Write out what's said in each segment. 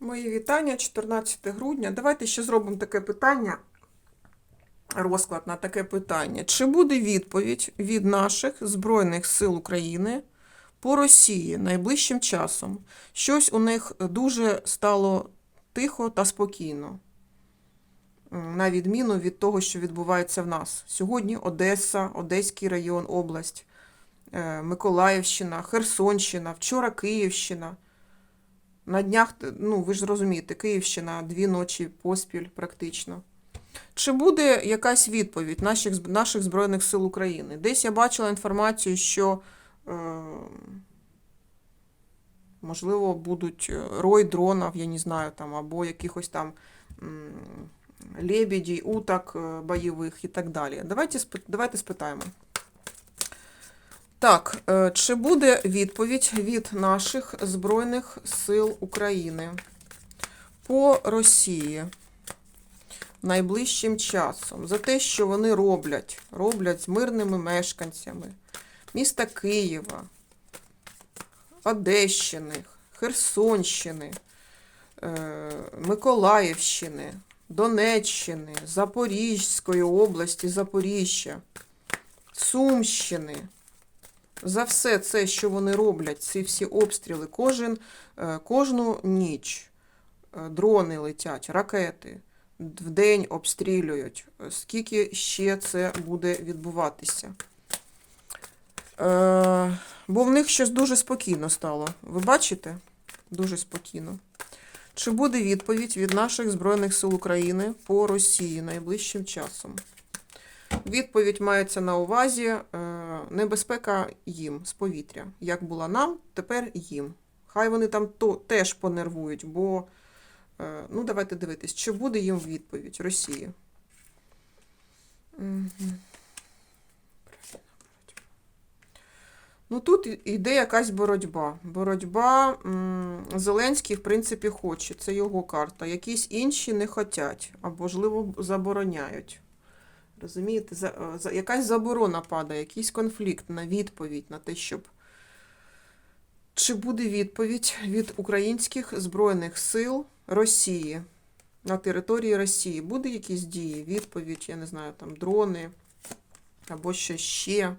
Мої вітання, 14 грудня. Давайте ще зробимо таке питання, розклад на таке питання. Чи буде відповідь від наших Збройних сил України по Росії найближчим часом? Щось у них дуже стало тихо та спокійно, на відміну від того, що відбувається в нас. Сьогодні Одеса, Одеський район, область, е, Миколаївщина, Херсонщина, вчора Київщина. На днях, ну ви ж розумієте, Київщина дві ночі поспіль практично. Чи буде якась відповідь наших, наших Збройних сил України? Десь я бачила інформацію, що е, можливо будуть е, рой дронів, я не знаю, там, або якихось там м, лебедей, уток е, бойових і так далі. Давайте, давайте спитаємо. Так, е, чи буде відповідь від наших Збройних сил України по Росії найближчим часом? За те, що вони роблять, роблять з мирними мешканцями міста Києва, Одещини, Херсонщини, е, Миколаївщини, Донеччини, Запорізької області, Запоріжжя, Сумщини за все це, що вони роблять, ці всі обстріли, кожен, е, кожну ніч е, дрони летять, ракети вдень обстрілюють. Е, Скільки ще це буде відбуватися? Е, бо в них щось дуже спокійно стало. Ви бачите? Дуже спокійно. Чи буде відповідь від наших Збройних сил України по Росії найближчим часом? Відповідь мається на увазі е, небезпека їм з повітря. Як була нам, тепер їм. Хай вони там то, теж понервують, бо е, ну давайте дивитись, чи буде їм відповідь Росії. Ну тут йде якась боротьба. Боротьба Зеленський, в принципі, хоче. Це його карта. Якісь інші не хочуть, або, можливо, забороняють. Розумієте, за, е, за, якась заборона падає, якийсь конфлікт на відповідь на те, щоб. Чи буде відповідь від українських Збройних сил Росії на території Росії? Буде якісь дії, відповідь, я не знаю, там дрони або що ще?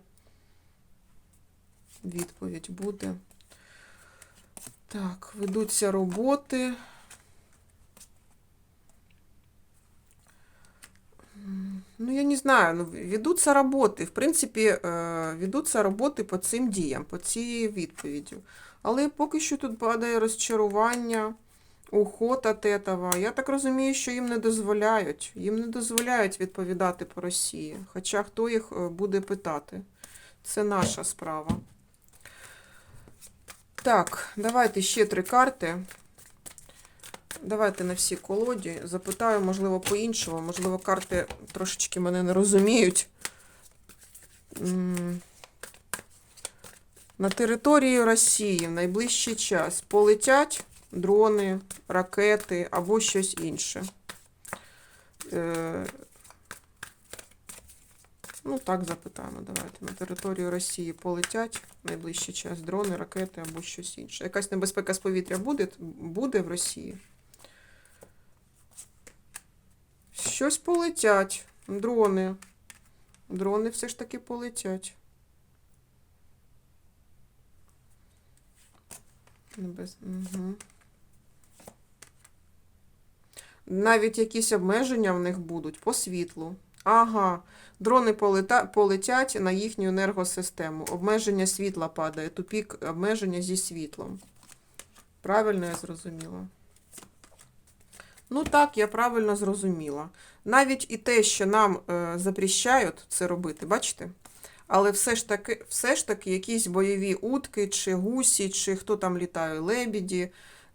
Відповідь буде. Так, ведуться роботи. Ну, я не знаю, ну, ведуться роботи. В принципі, е, ведуться роботи по цим діям, по цій відповіді. Але поки що тут падає розчарування, від этого. Я так розумію, що їм не дозволяють. Їм не дозволяють відповідати по Росії. Хоча хто їх е, буде питати? Це наша справа. Так, давайте ще три карти. Давайте на всі колоді. Запитаю, можливо, по-іншому. Можливо, карти трошечки мене не розуміють. На території Росії в найближчий час полетять дрони, ракети або щось інше. Е, Ну, так запитаємо. Давайте. На територію Росії полетять в найближчий час дрони, ракети або щось інше. Якась небезпека з повітря буде, буде в Росії? Щось полетять. Дрони. Дрони все ж таки полетять. Небез... Угу. Навіть якісь обмеження в них будуть по світлу. Ага, дрони полета... полетять на їхню енергосистему. Обмеження світла падає, тупік обмеження зі світлом. Правильно я зрозуміла? Ну так, я правильно зрозуміла. Навіть і те, що нам е, запрещають це робити, бачите? Але все ж таки, все ж таки якісь бойові утки, чи гусі, чи хто там літає, лебеді,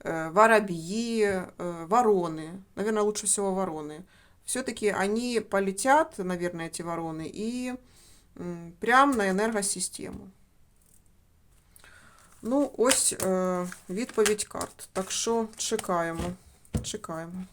е, воробьи, е, вороны. Наверное, лучше всего вороны. Все-таки они полетят, наверное, эти вороны, и м, прямо на енергосистему. Ну, ось е, відповідь карт. Так що чекаємо. Чекаємо.